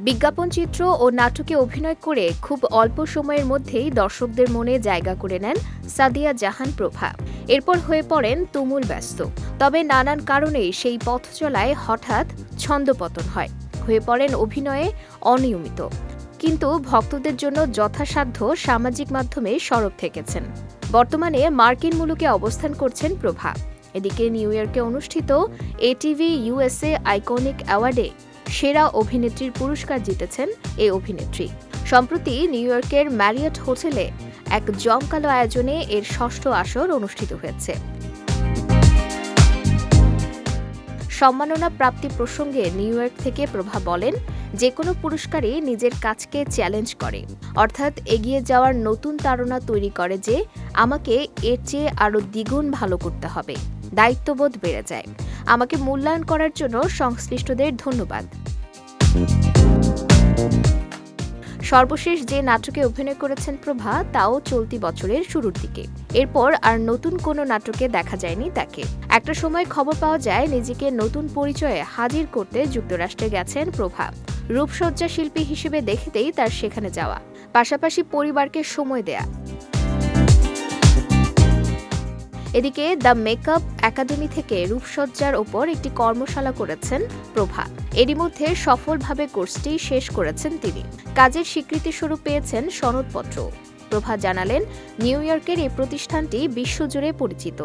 বিজ্ঞাপন চিত্র ও নাটকে অভিনয় করে খুব অল্প সময়ের মধ্যেই দর্শকদের মনে জায়গা করে নেন সাদিয়া জাহান প্রভা। এরপর হয়ে পড়েন তুমুল ব্যস্ত। তবে নানান কারণে সেই পথ চলায় হঠাৎ ছন্দপতন হয়। হয়ে পড়েন অভিনয়ে অনিয়মিত। কিন্তু ভক্তদের জন্য যথাসাধ্য সামাজিক মাধ্যমে সরব থেকেছেন। বর্তমানে মার্কিন মুলুকে অবস্থান করছেন প্রভা। এদিকে নিউ ইয়র্কে অনুষ্ঠিত এটিভি ইউএসএ আইকনিক অ্যাওয়ার্ডে সেরা অভিনেত্রীর পুরস্কার জিতেছেন এই অভিনেত্রী। সম্প্রতি নিউ ইয়র্কের ম্যারিয়ট হোটেলে এক জমকালো আয়োজনে এর ষষ্ঠ আসর অনুষ্ঠিত হয়েছে। সম্মাননা প্রাপ্তি প্রসঙ্গে নিউ ইয়র্ক থেকে প্রভা বলেন যে কোনো পুরস্কারই নিজের কাজকে চ্যালেঞ্জ করে। অর্থাৎ এগিয়ে যাওয়ার নতুন তাড়না তৈরি করে যে, আমাকে এর চেয়ে আরও দ্বিগুণ ভালো করতে হবে। দায়িত্ববোধ বেড়ে যায়। আমাকে মূল্যায়ন করার জন্য সংশ্লিষ্টদের ধন্যবাদ। সর্বশেষ যে নাটকে অভিনয় করেছেন প্রভা, তাও চলতি বছরের শুরুর দিকে। এরপর আর নতুন কোনো নাটকে দেখা যায়নি তাকে। একটা সময় খবর পাওয়া যায়, নিজেকে নতুন পরিচয়ে হাজির করতে যুক্তরাষ্ট্রে গেছেন প্রভা। রূপসজ্জা শিল্পী হিসেবে দেখেতেই তার সেখানে যাওয়া। পাশাপাশি পরিবারকে সময় দেয়া। এদিকে দ্য মেকআপ একাডেমি থেকে রূপসজ্জার ওপর একটি কর্মশালা করেছেন প্রভা। এরই মধ্যে সফলভাবে কোর্সটি শেষ করেছেন তিনি। কাজের স্বীকৃতি স্বরূপ পেয়েছেন সনদপত্র। প্রভা জানালেন, নিউ ইয়র্কের এই প্রতিষ্ঠানটি বিশ্বজুড়ে পরিচিত।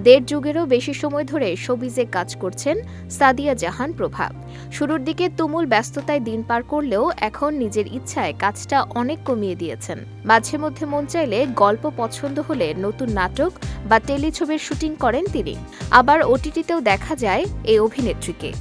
দেড় যুগেরও বেশি সময় ধরে শোবিজে কাজ করছেন সাদিয়া জাহান প্রভাব। শুরুর দিকে তুমুল ব্যস্ততায় দিন পার করলেও এখন নিজের ইচ্ছায় কাজটা অনেক কমিয়ে দিয়েছেন। মাঝে মধ্যে মন চাইলে গল্প পছন্দ হলে নতুন নাটক বা টেলিছবির শুটিং করেন তিনি। আবার ওটিটিতেও দেখা যায় এই অভিনেত্রীকে।